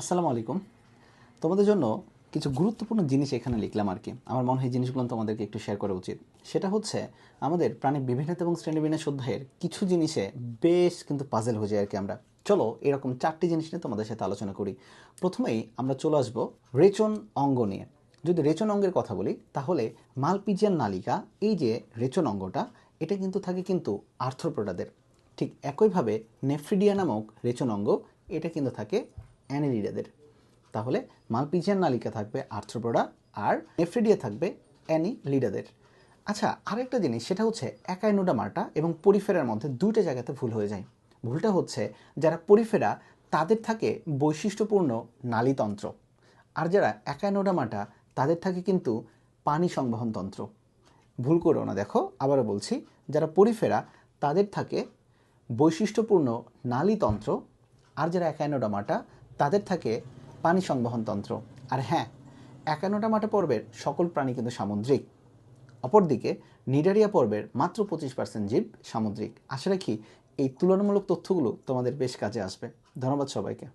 আসসালামু আলাইকুম। তোমাদের জন্য কিছু গুরুত্বপূর্ণ জিনিস এখানে লিখলাম আর কি। আমার মনে হয় জিনিসগুলো তোমাদেরকে একটু শেয়ার করা উচিত। সেটা হচ্ছে, আমাদের প্রাণী বিভিন্নতা এবং শ্রেণীবিন্যাস অধ্যায়ের কিছু জিনিসে বেশ কিন্তু পাজেল হয়ে যায় আর কি আমরা। চলো, এরকম চারটি জিনিস নিয়ে তোমাদের সাথে আলোচনা করি। প্রথমেই আমরা চলে আসব রেচন অঙ্গ নিয়ে। যদি রেচন অঙ্গের কথা বলি, তাহলে মালপিজিয়ান নালিকা, এই যে রেচন অঙ্গটা, এটা কিন্তু থাকে কিন্তু আর্থ্রোপ্রোডাদের ঠিক একইভাবে নেফ্রিডিয়া নামক রেচন অঙ্গ, এটা কিন্তু থাকে অ্যানিলিডাদের তাহলে মালপিজিয়ান নালিকা থাকবে আর্থ্রোপোডা আর নেফ্রিডিয়া থাকবে অ্যানি লিডাদের আচ্ছা আরেকটা জিনিস, সেটা হচ্ছে একাইনোডামার্টা এবং পরিফেরার মধ্যে দুইটা জায়গাতে ভুল হয়ে যায়। ভুলটা হচ্ছে যারা পরিফেরা, তাদের থাকে বৈশিষ্ট্যপূর্ণ নালীতন্ত্র। আর যারা একাইনোডামাটা তাদের থাকে কিন্তু পানি সংবহন তন্ত্র। ভুল করো না, দেখো, আবারও বলছি, যারা পরিফেরা, তাদের থাকে বৈশিষ্ট্যপূর্ণ নালীতন্ত্র। আর যারা একাইনোডামাটা তাদের থাকে পানি সংবহন তন্ত্র। আর হ্যাঁ একান্নটা মাঠে পর্বের সকল প্রাণী কিন্তু সামুদ্রিক। অপরদিকে, নিডারিয়া পর্বের মাত্র পঁচিশ পার্সেন্ট জীব সামুদ্রিক। আশা রাখি এই তুলনামূলক তথ্যগুলো তোমাদের বেশ কাজে আসবে। ধন্যবাদ সবাইকে।